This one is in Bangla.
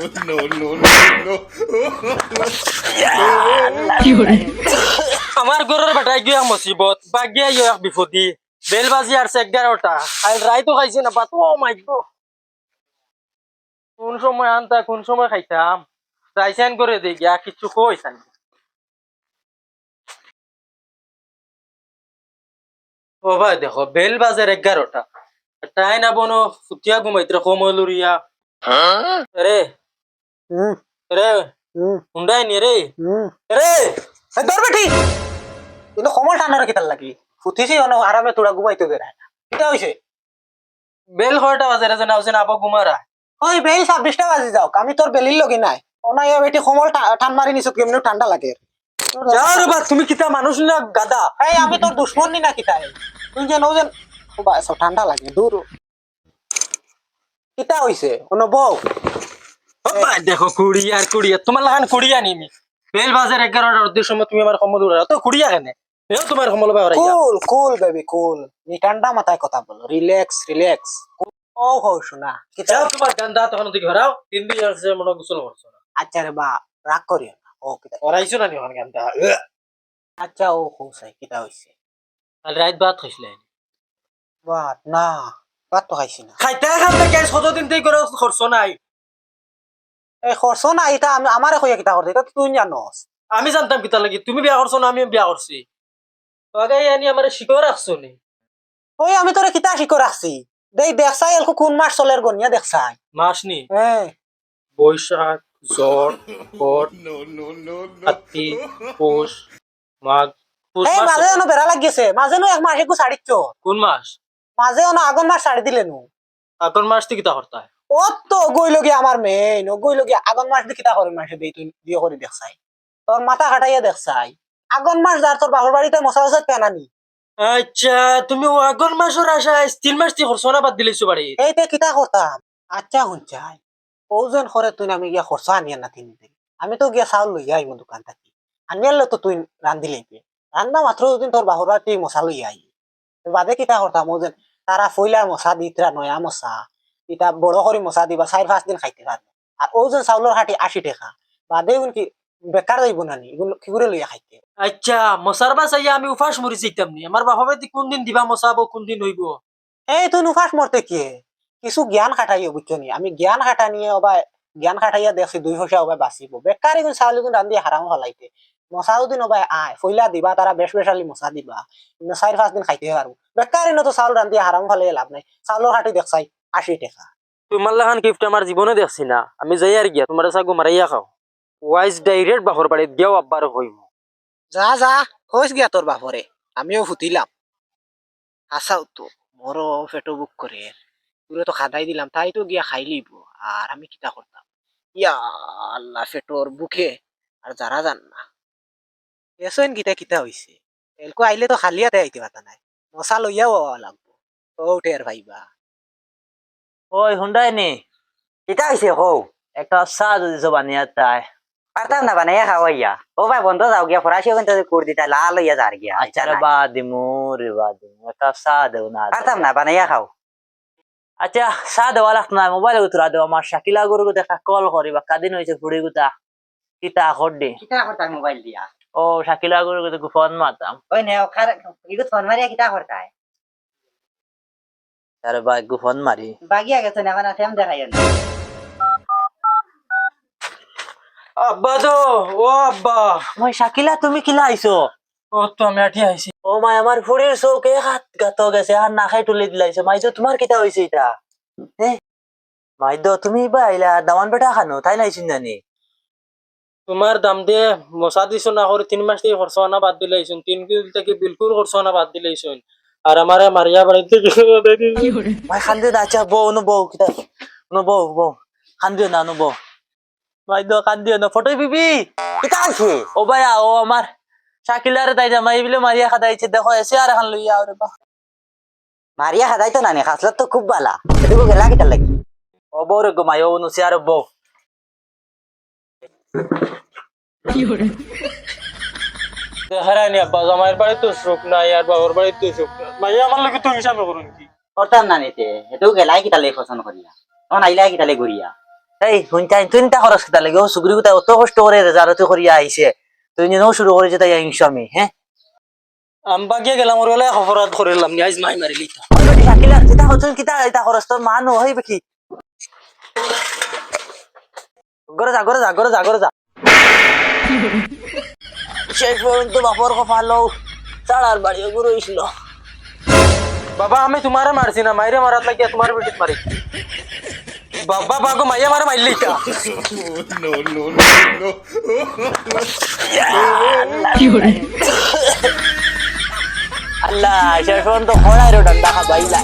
no, no, no, আমার ঘরের বেটাই গিয়া মুসিবত বা গিয়া ইয়ে বিপদি বেল বাজি আর এগারোটা। আর রাই তো খাইছি না বাতো মাইক কোন সময় আনতা কোন সময় খাইতাম? রাইসাইন করে দিই গিয়া কিছু কইসান ও ভাই দেখো বেল বাজার এগারোটা। তাই না বনো ফুটিয়া ঘুমাইতে কমলুরিয়া রে রে হুন্ডাই নি রে রে ধর বেটি কিন্তু সময় টানার কিতার লাগি ফুটিছি অন আরামে তোরা ঘুমাইতে দে কিটা হইছে বেল কয়টা বাজারে জানা হচ্ছে আবো ঘুমারা ওই বেল ছাব্বিশটা বাজি যাও আমি তোর বেলির লগি নাই ওনা ইয়া বেটি সময় ঠান মারি কেমনি ঠান্ডা লাগে যাও বা তুমি কিতা মানুষ না গাদা এই আমি তোর দুশ্মন নি না কিতাই তুই যে নৌ যেন বাস ঠান্ডা লাগে দূর কিতা হইছে অন বউ ও দেখো কুড়িয়া আর কুড়িয়া তোমার লাগান কুড়িয়া নিমি বেল বাজার এগারোটার অর্ধেক সময় তুমি আমার সময় দূর তো কুড়িয়া কেনে এও তোমার সময় লবা কুল কুল বেবি কুল। নি ঠান্ডা মাথায় কথা বলো। রিল্যাক্স রিল্যাক্স ও হো শোনা কিতা? যাও তোমার গান্দা তখন দিকে হরাও তিন দিন আছে মনে গোসল করছ না। আচ্ছা রে বা রাগ করিও না। ও কিতা? ওরাইছো না নিহন গান্দা? আচ্ছা ও হোসাই কিতা হইছে? আর রাত ভাত খাইছিলে বাত না বাত তো খাইছি না। খাইতে খাইতে কে কতদিন থেকে করে খরচ নাই? এই খরচ না এটা আমি আমারে কইয়া কিতা করতে এটা তো তুই জানোস। আমি জানতাম কিতা লাগি তুমি বিয়া করছ না আমি বিয়া করছি। আগে আনি আমার শিকড় রাখছো নি? ওই আমি তোরে কিতা শিকো রাখছি? দেই দেখছাই এলকো কোন মাস চলের গনিয়া দেখছাই মাস নি? হ্যাঁ বৈশাখ জ্বর no, no. পৌষ মাঘ এই মাঝে অন বেড়া লাগিয়েছে মাঝে নো এক মাস একটু ছাড়িচ্ছ কোন মাস? মাঝে অন আগন মাস ছাড়ি দিলেনু। আগন মাস থেকে কিতা করতে হয় ও তো গই লগিয়া আমার মেইন ও গই লগিয়া আগন মাস দি কিতা করে মাসে দেই তুই বিয়ে করে দেখছাই। তোর মাথা খাটাইয়া দেখছাই। আগন মাস যার তোর বাপের বাড়িতে মশা মশা কেনানি আচ্ছা তুমি ও আগন মাসের আশায় তিন মাস থেকে খরচ বাদ দিলেছো বাড়ি। এইতে কিতা করতাম? আচ্ছা শুনছাই। ওজন করে তুই আমি গিয়া খরচা আনিয়া না তিনি আমি তো গিয়া চাউল লইয়া আইম দোকান থাকি। আনিয়ালে তো তুই রান্ধিলে রান্না মাত্র দুদিন তোর বাহুর তুই মশা লইয়া আই বাদে কিতা করতাম ওজন তারা ফইলার মশা দিতরা নয়া মশা। ইটা বড় করে মশা দিবা চার পাঁচ দিন খাইতে পারবে আর ওজন চাউলের হাটি আশি টাকা বাদে কি বেকার যাইব নানি এগুলো কি করে লইয়া খাইতে? আচ্ছা মশার বাস আইয়া আমি উফাস মরি যাইতাম নি আমার বাবা বাড়ি কোন দিন দিবা মশাবো কোন দিন হইব? এই তুই নুফাস মরতে কি? কিছু জ্ঞান খাটাইও বুঝছ নি আমি জ্ঞান খাটা নিয়ে অবা জ্ঞান খাটাইয়া দেখছি দুই পয়সা অবা বাঁচিব। বেকার এগুন চাউল এগুন রান্ধি হারাম হলাইতে মশাও দিন অবাই আয় ফইলা দিবা তারা বেশ বেশালি মশা দিবা। চার পাঁচ দিন খাইতে পারব বেকার তো চাউল রান্ধি হারাম ফলে লাভ নাই। চাউলের হাটি দেখছাই আশি টাকা। তোমার লাগান গিফট আমার জীবনে দেখছি না। আমি যাই আর গিয়া তোমার চাগু মারাইয়া খাও। ওয়াইজ ডাইরেক্ট বাহর বাড়িত গিয়াও আব্বার হইব যা যা হইস গিয়া তোর বাপরে আমিও ফুটিলাম আসাও তো মোরও পেটো বুক করে পুরো তো খাদাই দিলাম তাই তো গিয়া খাই লিব আর আমি কিতা করতাম ইয়া আল্লাহ পেটোর বুকে আর যারা জান না। এসেন কিতা কিতা হইছে এলকো আইলে তো খালিয়াতে আইতে পাতা নাই। মশা লইয়াও লাগবো। ও টের ভাইবা। ওই হুন্ডাই নি। কিতা হইছে হৌ। একটা চা যদি বানিয়ে তাই পারতাম না বানাইয়া খাওয়াইয়া ও ভাই বন্ধ যাও গিয়া ফরাসিও কিন্তু করে দিতা লাল হইয়া যার গিয়া আচ্ছা রে বা দিমু রে বা দিমু। একটা চা দেও না। পারতাম না বানাইয়া খাও। আচ্ছা চা দেওয়া লাগতো না মোবাইল উতরা দেও আমার শাকিলা গরু গুতা কল করিবা কাদিন হয়েছে ফুড়ি গুতা কিতা কিতা করতাম মোবাইল দিয়া। ও শাকিলা গরু গুতা ফোন মারতাম ওই নে ইগুত ফোন মারিয়া কিতা করতাই আরে বা ফোন মারি। বাগিয়া গেছে না মানে সেম দেখাই না। আব্বা তো ও আব্বা। মই শাকিলা তুমি কিলা আইছো? ও তো আমি আঠি আইছি। ও মাই আমার ফুড়ির চৌক হাত গাত গেছে আর না খাই তুলে দিলাইছে। মাইজো তোমার কিতা হয়েছে এটা হে? মাইদ তুমি বা আইলা দামান বেটা খানো? তাই নাইছিন জানি? তোমার দাম দিয়ে মশা দিছো না করে তিন মাস থেকে খরচ না বাদ দিলাইছুন তিন কিল থেকে বিলকুল খরচ না বাদ দিলাইছুন আর আমারে মারিয়া বাড়িতে মাই খান দিও না আচ্ছা বউ নো বউ কিতা? নো বউ বউ। খান দিও না নো বউ। মাইদ খান দিও না ফটো বিবি কিতা হইছে ও ভাইয়া ও আমার শাকিলারে তাই জামাই বিলে মারিয়া খাদাইছে দেখো এসে আর এখন লইয়া আরে বা মারিয়া খাদাই তো না নে? খাসলত তো খুব বালা। এটুকু গেলা কিতা লাগি? ও বউ রে গোমাই ও নো সে আর বউ। হারানি আব্বা জামাইয়ের বাড়িতে সুখ নাই আর বাবার বাড়িতে সুখ নাই। মাইয়া আমার লোকে তো হিসাবে করুন কি করতাম না নিতে এটুকু গেলাই কিতা লাগি পছন্দ করিয়া। তখন আইলাই কিতা লাগি ঘুরিয়া। এই শুনতাই তুই তা খরচ কেটা লাগে ও সুগ্রি গুতা অত কষ্ট করে রেজারতে করিয়া আইছে তুই যেন শুরু করে যেতে হিংস আমি হ্যাঁ আম্বা গিয়ে গেলাম ওর বেলায় অপরাধ করিলাম নি আজ মাই তা বেটি শাকিলা হচ্ছে কিতা এটা খরচ তোর মানু হইবে কি গরে যা গরে যা গরে যা গরে যা শেষ পর্যন্ত বাপর কপালো চাড়ার বাড়ি গুরু ইসল বাবা আমি তোমারে মারছি না মাইরে মারাত লাগিয়া তোমার বেটিত মারি। বাবা বাগো মাইয়া মারে মারলি তা। No, no, no, no. আল্লাহ শেষ পর্যন্ত খড়াইরো ডান্ডা খাবাইলা।